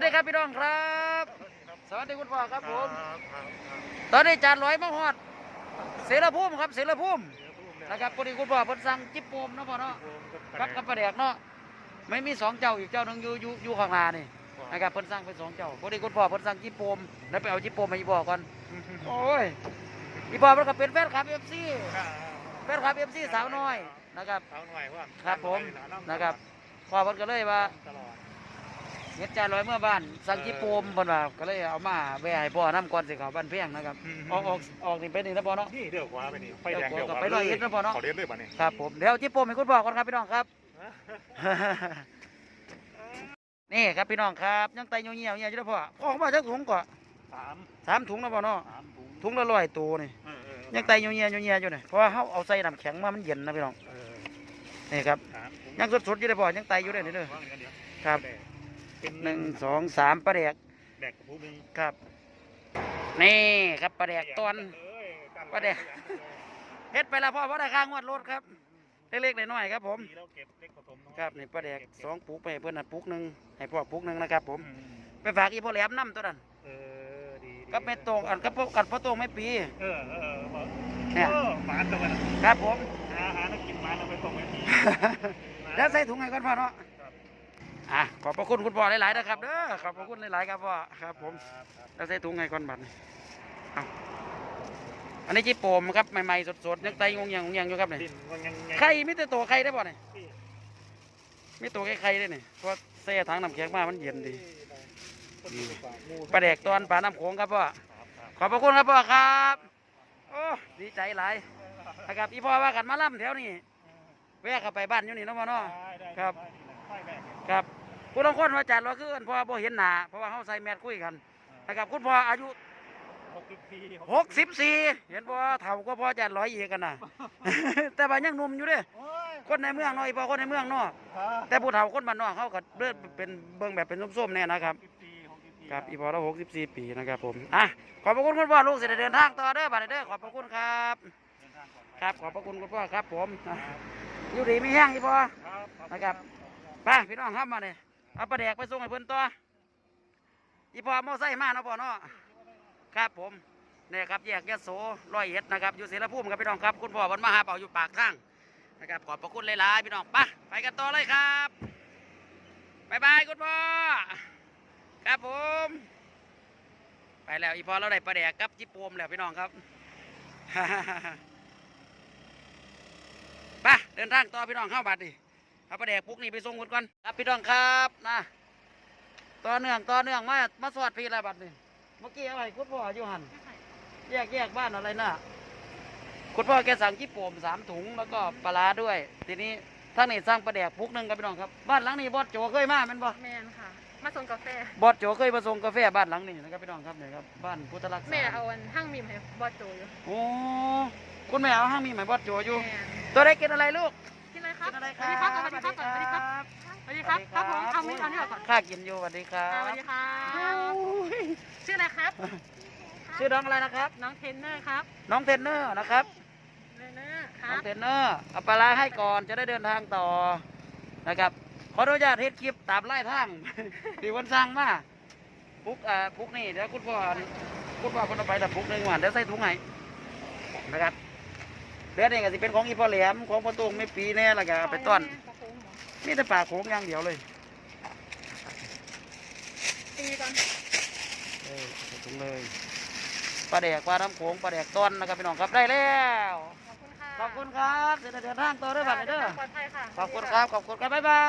สดีครับพี่น้องครับ สวัสดีคุณพ่อครับผมครับครับตอนนี้จานร้อยมาฮอด เสรภูมิครับเสรภูมินะครับพอดีคุณพ่อเพิ่นสั่งจิ๊บโปมเนาะพ่อเนาะกับกับปลาแดกเนาะไม่มีสองเจ้าอีกเจ้าหนึงอยู่อยู่อยู่ข้างหน้านี่นะครับเพิ่นสั่งไปสองเจ้าพอดีคุณพ่อเพิ่นสั่งจิ๊บโปมแล้วไปเอาจิ๊บโปมมาอีพ่อก่อนโอ้ยอีพ่อมันก็เป็นแฟนคลับเอฟซีแฟนคลับเอฟซีสาวน้อยนะครับสาวหน่อยว่าครับผมนะครับพ่อเพิ่นก็เลยว่าตลอด เฮ็ดจานร้อยเมื่อบ้านสั่งจิ๊บโปมเพิ่นว่าก็เลยเอามาแว่ให้พ่อนํก่อนสิเขาบ้านเพียงนะครับออกออกออกนี่ไปนี่นะพ่อเนาะ นี่เดี๋ยวขวาไปนี่ไฟแดงเดี๋ยวขวาไปร้อยเอ็ดนะพ่อเนาะ เขาเรียนเลยป่ะนี่ครับผมเดี๋ยวจิ๊บโปมให้คุณพ่อก่อนครับพี่น้องครับ นี่ครับพี่น้องครับยังไตเหี่ยวๆเหี่ยวอยู่นะพ่อออกมาจากถุงก่อนสามสามถุงนะพ่อเนาะสามถุงถุงละร้อยตัวนี่ เออเออยังไตเหี่ยวๆเหี่ยวๆอยู่นี่เพราะว่าเขาเอาใส่น้ำแข็งมามันเย็นนะพี่น้องเออนี่ครับสามถุงยังสดๆอยู่เลยพ่อยังไตอยู่เลยนี่เด้อ ว่างเดี๋ยวเดี๋ยวครับ เป็นหนึ่งสองสามปลาแดกแดกกับผู้มีครับ นี่ครับปลาแดกตอนเอ้ยกันว่าเดี๋ยวเฮ็ดไปแล้วพ่อเพราะได้ค่างวดรถครับเล็กๆน้อยๆครับ ผมปีแล้วเก็บเล็กผสมน้อยครับนี่ปลาแดกสองปุกไปให้เพื่อนนั่นปุกหนึ่งให้พ่อปุกหนึ่งนะครับ ผมอืมไปฝากอีพ่อแหลมน้ำตัวนั้นเออดีดีก็ไม่ตรงอันก็พวกกันพ่อตรงไม่ปีเออเออเออเนี่ยเออหมาตัวมันครับผมหาหานักกินหมาเราไปส่งไปทีแล้วใส่ถุงให้ก่อนพ่อเนาะครับ อะขอบพระคุณคุณพ่อหลายๆนะครับเด้อขอบพระคุณหลายๆครับพ่อครับ ผมครับครับแล้วใส่ถุงให้ก่อนบัดนี้เอาอันนี้จีโปมครับใหม่ๆสดๆยังไตงงยังงงยังอยู่ครับนี่ดินมันยังยังไข่มีแต่ตัวไข่ได้บ่เนี่ยพี่มีตัวไข่ๆได้นี่เพราะใส่ถังน้ำแข็งมามันเย็นดีคนดีกว่าหมู่ปลาแดกตอนปลาน้ำโขงครับพ่อครับครับขอบพระคุณครับพ่อครับโอ้ดีใจหลายนะครับอีพ่อว่ากันมาล่ำแถวนี้แวะเข้าไปบ้านอยู่นี่เนาะพ่อเนาะได้ได้ครับได้ได้ครับ ผู้ต้องคนว่าจัดเราคือเอิ้นพ่อบ่เห็นหน้าเพราะว่าเฮาใส่แมสคุยกันนะครับคุณพ่ออายุหกสิบปี64เห็นบ่เฒ่าก็พ่อจัดร้อยอีกกันน่ะแต่ว่ายังหนุ่มอยู่เด้โอ้ยคนในเมืองเนาะอีพ่อคนในเมืองเนาะครับแต่ผู้เฒ่าคนบ้านนอกเขาก็เบิ่งเป็นเบิ่งแบบเป็นส้มๆแน่นะครับหกสิบปีหกสิบปีครับอีพอเรา64ปีนะครับผมอะขอบพระคุณคุณพ่อลูกเสได็จเดินทางต่อเด้อบัดนี้เด้อขอบพระคุณครับเดินทางปลอดภัยครับขอบพระคุณคุณพ่อครับผมอะอยู่ดีมีแห้งอีพอครับขอณนะครับไปพี่น้องครับมาเนี่ย เอาปลาแดกไปส่งให้เพิ่อนตัวอีพอมอไซค์มาเนาะพ่อเนาะครับผมนี่ครับแยกยะโสร้อยเอ็ดนะครับอยู่เสรภูมิครับพี่น้องครับ คุณพ่อวันมาหาเป่าอยู่ปากทางนะครับขอบพระคุณหลายๆพี่น้องไปไปกันต่อเลยครับบายบายคุณพ่อครับผม ไปแล้วอีพอเราได้ปลาแดกกับจิปโปมแล้วพี่น้องครับไปเดินทางต่อพี่น้องเข้าบัดดิ เอาปลาแดกพวกนี้ไปส่งคนก่อนครับพี่น้องครับนะต่อเนื่องต่อเนื่องมามาสวัสดีแล้วบัดนี่เมื่อกี้อะไรคุณพ่ออยู่หันแยกแยกบ้านอะไรน่ะคุณพ่อแกสั่งจิปโปมสามถุงแล้วก็ปลาร้าด้วย ทีนี้ทั้งนี้สั่งปลาแดกพุกหนึ่งครับพี่น้องครับบ้านหลังนี้บอสโจเคยมาเป็นบ่แมนค่ะ มาส่งกาแฟบอสโจเคยมาส่งกาแฟบ้านหลังนี้นะครับพี่น้องครับเนี่ยครับบ้านพุทธรักษาแม่เอาอันห้างมีมให้บอสโจอยู่โอ้คุณแม่เอาห้างมีไหมบอสโจอยู่แม่นตัวได้กินอะไรลูกกินอะไร ครับกินอะไรสวัสดีครับสวัสดีครับสวัสดีครับสวัสดีครับครับผมเอามีดเอานี่ออกก่อนข้ากินอยู่สวัสดีครัอ่าบสวัสดีครับโอ้ยชื่ออะไรครับ ชื่อน้องอะไรนะครับ น้องเทรนเนอร์ครับน้องเทรนเนอร์นะครับ เทรนเนอร์คน้รัองบเทรนเนอร์เอาปลาร้าให้ก่อนจะได้เดินทางต่อนะครับ ขออนุญาตเฮ็ดคลิปตามไล่ทางที่วันสร้างมาปุ๊กอ่าปุ๊กนี่เดี๋ยวคุณพ่อคุณพ่อคนเอาไปแต่ปุ๊กหนึ่งวันเดี๋ยวใส่ถุงให้นะครับ เดี๋ยวนี่ก็สิเป็นของอีพ่อแหลมของพ่อตุ้งไม่ปีแน่แล้วก็เอาไปต้อนมีแต่ปลาโขงอย่างเดียวเลยตีก่อนเออใส่ถุงเลยปลาแดกปลาน้ำโขงปลาแดกต้นนะครับพี่น้องครับได้แล้วขอบคุณค่ะขอบคุณครับเสด็จเดินทางต่อด้วยบัตรเด้อปลอดภัยค่ะขอบคุณครับขอบคุณครับบ๊ายบา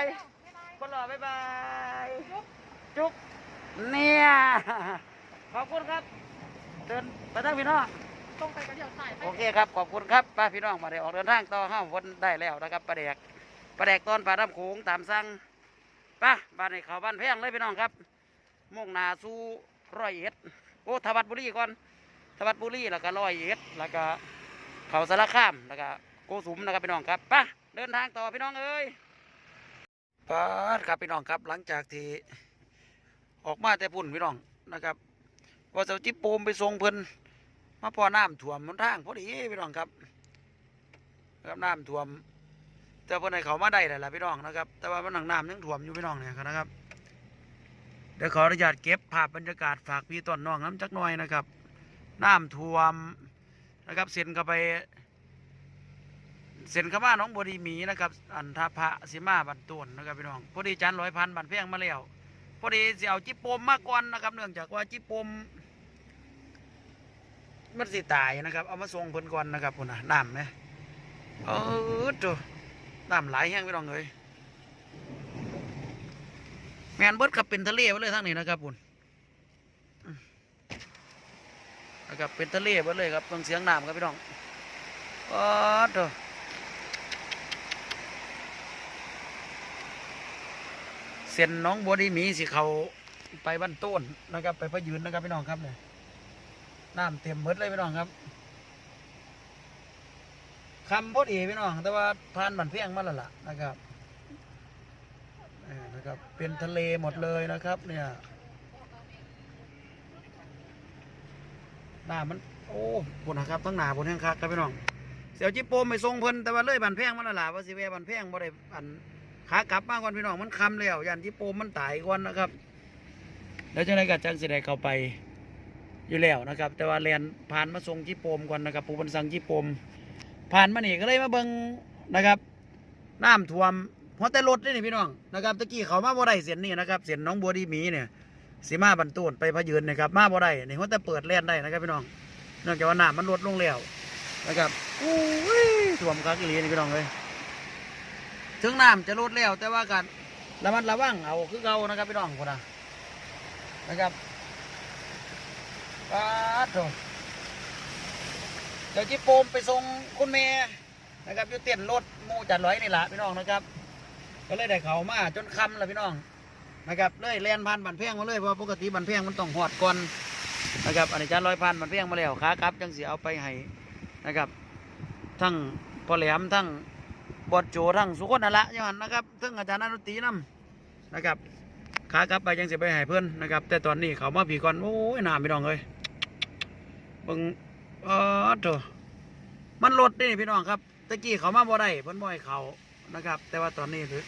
ยคนหล่อบ๊ายบายจุ๊บเนี่ยขอบคุณครับเดินไปทางพี่น้อง ตรงไปกระเดี่ยวสายไปโอเคครับขอบคุณครับป้าพี่น้องมาได้ออกเดินทางต่อห้าวนได้แล้วนะครับปลาแดกปลาแดกตอนปลาดำโขงตามสั่งป้าบ้านในเขาบ้านแพงเลยพี่น้องครับมุ่งหนาสู่ร้อยเอ็ดโอ้ทวัดบุรีก่อนทวัดบุรีแล้วก็ร้อยเอ็ดแล้วก็เขาสารคามแล้วก็โกสุมนะครับพี่น้องครับป้าเดินทางต่อพี่น้องเอ้ยป้าครับพี่น้องครับหลังจากที่ออกมาแต่พุ่นพี่น้องนะครับว่าจะจิบโปมไปส่งเพิ่น มาพอน้ำท่วมมันทางพอดีพี่น้องครับครับน้ำท่วม แต่เพื่อนให้เขามาได้แหละพี่น้องนะครับ แต่ว่ามันหนังน้ำยังท่วมอยู่พี่น้องเนี่ยนะครับ เดี๋ยวขออนุญาตเก็บภาพบรรยากาศฝากพี่ต้นน้องน้ำจักหน่อยนะครับ น้ำท่วมนะครับเส้นเข้าไปเส้นเข้ามาหน้องบัวดีหมีนะครับ อันทาพระสิมาบันต้นนะครับพี่น้องพอดีจานร้อยพันบันเพียงมาแล้วพอดีเสิเอาจิปมมาก่อนนะครับ เนื่องจากว่าจิปม มันสิตายนะครับ เอามาส่งเพิ่นก่อนนะครับพุ่นนะน้ำไหมเออตัวน้ำไหลแห้งพี่น้องเลยแมนเบิดขับเป็นทะเลไปเลยทั้งนี้นะครับพุ่นอืมนะครับเป็นทะเลไปเลยครับเบิ่งเสียงน้ำครับพี่น้องอ๋อตัวเส้นน้องบัวดีมีสิเขาไปบ้านต้นนะครับ ไปพยืนนะครับพี่น้องครับเนี่ย น้ำเต็มหมดเลยพี่น้องครับคำพอดีพี่น้อง แต่ว่าผ่านบันเพียงมาแล้วล่ะนะครับนะครับ เป็นทะเลหมดเลยนะครับ เนี่ยน้ำมัน โอ้บนนะครับทั้งหนาบนแห้งคักครับพี่น้องเสียวจิโปมไปทรงเพิ่นแต่ว่าเลยบันเพียงมาแล้วล่ะว่าสิเวบันเพียงบ่ได้อันขากลับมาก่อนพี่น้องมันคำแล้วยันที่โปมมันตายก่อนนะครับ แล้วจังไรกับจังสิได้เข้าไป อยู่แล้วนะครับ แต่ว่าแลนผ่านมาส่งที่โปมก่อนนะครับปูบันสังที่โปมผ่านมานี่ก็เลยมาเบิงนะครับน้ำท่วมหัวแต่รถนี่นี่พี่น้องนะครับตะกี้เขามาบ่ได้เสียนนี่นะครับเสียนน้องบัวดีหมีเนี่ยสีมาบรรทุนไปพยืนนะครับมาบ่ได้นี่หัวแต่เปิดแล่นได้นะครับพี่น้องเนื่องจากว่าน้ำมันลดลงแล้วนะครับอู้ยท่วมคักอีหลีนี่พี่น้องเลยถึงน้ำจะลดแล้วแต่ว่ากันระมัดระวังเอาคือเก่านะครับพี่น้องคนนะนะครับ ป้าดเดี๋ยวจิโปมไปส่งคุณเมย์นะครับอยู่เต้นรถมูจัดร้อยนี่แหละพี่น้องนะครับ ก็เลยได้เขามาจนคำแล้วพี่น้องนะครับเลยแลนพันบันเพียงมาเลยเพราะปกติบันเพียงมันต้องหอดก่อนนะครับอันนี้จานร้อยพันบันเพียงมาแล้วขากลับจังสีเอาไปให้นะครับ ทั้งพอแหลมทั้งบอดโจทั้งสุคนนั่นละยังหันนะครับทั้งอาจารย์นันตีนํนะครับขากลับไปยังเสียไปหายเพื่อนนะครับ แต่ตอนนี้เขามาผีก่อนโอ้ยน้ำพี่น้องเลย บิ่งเออโถมันลดนี่พี่น้องครับตะกี้เขามาบ่ได้เพิ่นบ่ให้เขานะครับ แต่ว่าตอนนี้ถือ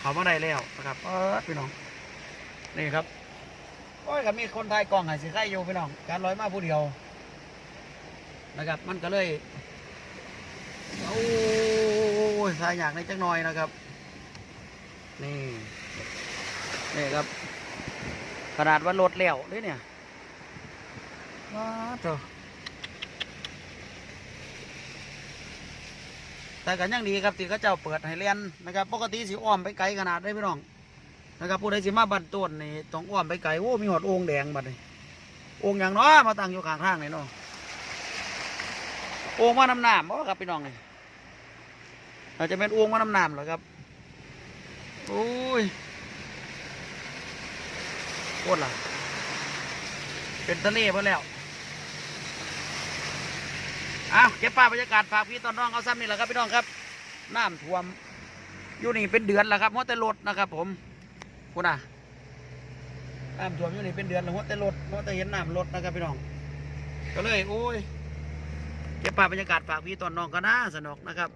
เขามาได้แล้วนะครับเออพี่น้องนี่ครับโอ้ยก็มีคนไทยกองให้สิใครอยู่พี่น้องการลอยมาผู้เดียวนะครับ มันก็เลยโอ้ยสายอยากในจักหน่อยนะครับ นี่นี่ครับ ขนาดว่ารถแล้วเลยเนี่ย ว้าเถอะแต่กันยังดีครับที่เขาเจ้าเปิดให้เรียนนะครับ ปกติสิอ้อมไปไกลขนาดได้พี่น้องนะครับผู้ใดสิมาบันต้นนี่ต้องอ้อมไปไกลโอ้มีหอดโอ่งแดงบัดนี่โอ่งอย่างน้อยมาตั้งอยู่ข้างทางนี่เนาะโอ่งมาน้ำน้ำบ่ครับพี่น้องนี่อาจจะเป็นองว่าน้ำน้ำเหรอครับโอ้ยโคตรละเป็นทะเลไปแล้ว อ้าเก็บภาพบรรยากาศฝากพี่ตอนน้องเอาซ้ำนี่แหละครับพี่น้องครับน้ำท่วม อยู่นี่เป็นเดือนแล้วครับหัวแต่รถนะครับ ผมคุณอะน้ำท่วมอยู่นี่เป็นเดือนแล้วหัวแต่รถหัวแต่เห็นน้ำรถนะครับพี่น้อง ก็เลยโอ้ยเก็บภาพบรรยากาศฝากพี่ตอนน้องก็น่าสนุกนะครับ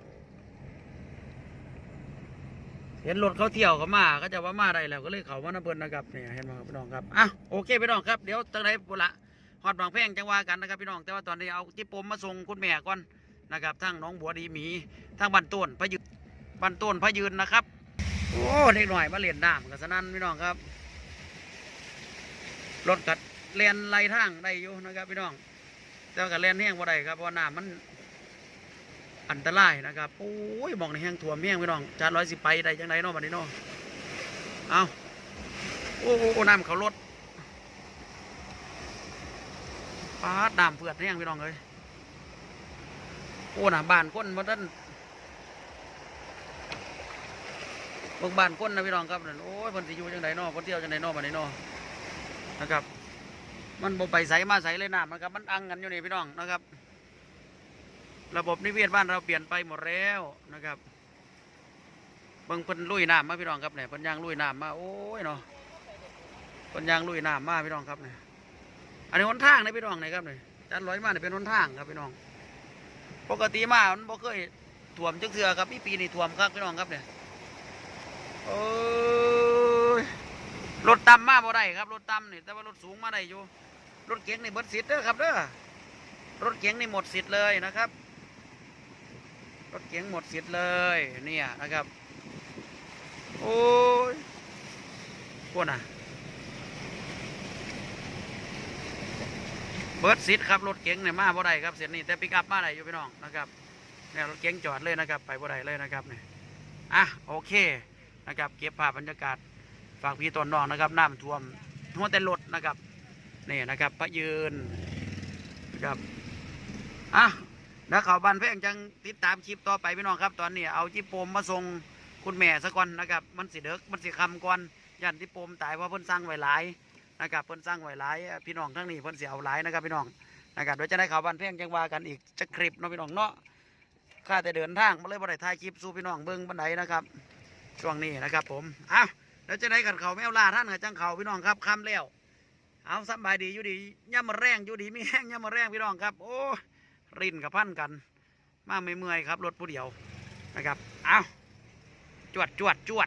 เห็นรถเขาเที่ยวเขามาก็จะว่ามาได้แล้วก็เลยเขามาน้ำเพิ่นนะครับเนี่ยเห็นไหมครับพี่น้องครับอะโอเคพี่น้องครับเดี๋ยวตั้งไหนบุละ ฮอดบางแพงจังว่ากันนะครับพี่น้องแต่ว่าตอนนี้เอาจิปปมมาส่งคุณแม่ก่อนนะครับทั้งน้องบัวดีหมีทั้งบันต้นพะยืนบันต้นพะยืนนะครับโอ้เด็กหน่อยมาเล่นน้ำกันสนั่นพี่น้องครับรถกัดเลียนไหลทางได้อยู่นะครับพี่น้อง แต่ว่ากัดเลียนแห้งบ่ได้ครับเพราะว่าน้ำมันอันตรายนะครับโอ้ยมองในแห้งถั่วมแห้งพี่น้องจานร้อยสิไปได้จังไดเนาะบัดนี้เนาะเอาโอ้โอ้โอ้น้ำเขาลด ปาดน้ำเพื่อนแห้งพี่น้องเลยโอ้หน่ะบ้านก้นมาด้านเบิ่งบานก้นนะพี่น้องครับนั่นโอ้ยเพิ่นสิอยู่จังไดเนาะเพิ่นเที่ยวจังไดเนาะบัดนี้เนาะนะครับ มันบ่ไปใสมาใสเลยน้ำนะครับ มันอังกันอยู่นี่พี่น้องนะครับ ระบบนิเวศบ้านเราเปลี่ยนไปหมดแล้วนะครับบิ่งเพิ่นลุยน้ำมาพี่น้องครับเนี่ยเพิ่นยางลุยน้ำมาโอ้ยเนาะเพิ่นยางลุยน้ำมาพี่น้องครับเนี่ย อันนี้หนทางนะพี่น้องเนี่ยครับเนี่ยจัดร้อยมาเนี่ยเป็นหนทางครับพี่น้อง ปกติมามันบ่เคยท่วมจักเทื่อครับพี่ปีนี้ท่วมครับพี่น้องครับเนี่ยโอ้ยรถต่ำมาบ่ได้ครับรถต่ำนี่แต่ว่ารถสูงมาได้อยู่ รถเก๋งนี่เบิดสิทธิ์เด้อครับเด้อรถเก๋งนี่หมดสิทธิ์เลยนะครับ รถเก๋งหมดสิทธิ์เลยเนี่ยนะครับ โอ้ยพวกน่ะ เบิดสิทธิ์ครับรถเก๋งเนี่ยมาบ่ได้ครับเสียนี่แต่ปิกอัพมาได้อยู่พี่น้องนะครับเนี่ยรถเก๋งจอดเลยนะครับ ไปบ่ได้เลยนะครับเนี่ยอะโอเคนะครับ เก็บภาพบรรยากาศฝากพี่ตอนน้องนะครับน้ำท่วมหัวแต่รถนะครับนี่นะครับพระยืนนะครับอะแล้วเขาบันแพงจังติดตามคลิปต่อไปพี่น้องครับ ตอนนี้เอาจิโปมมาส่งคุณแม่ซะก่อนนะครับ มันสิเด็กมันสิคำก่อนยันจิโปมตายเพราะเพิ่นสร้างไว้หลาย นะครับเพิ่นสร้างไว้หลายพี่น้องทั้งนี้เพิ่นเสียเอาหลายนะครับพี่น้องนะครับเดี๋ยวจะได้เขาวบันแพงจังว่ากันอีกจะคลิปเนาะพี่น้องเนาะข้าแต่เดินทางมาเลยบ่ได้ถ่ายคลิปสู่พี่น้องเบิ่งบันไดนะครับช่วงนี้นะครับผมอ้าวแล้วจะได้กันเขาแมวล่าท่านกับจังเขาพี่น้องครับคำแล้วเอาสบายดีอยู่ดีย่ำมาแรงอยู่ดีไม่แห้งย่ำมาแรงพี่น้องครับ โอ้รินกับพันกัน มาไม่เมื่อยครับรถผู้เดียวนะครับเอาจวดจวดจวด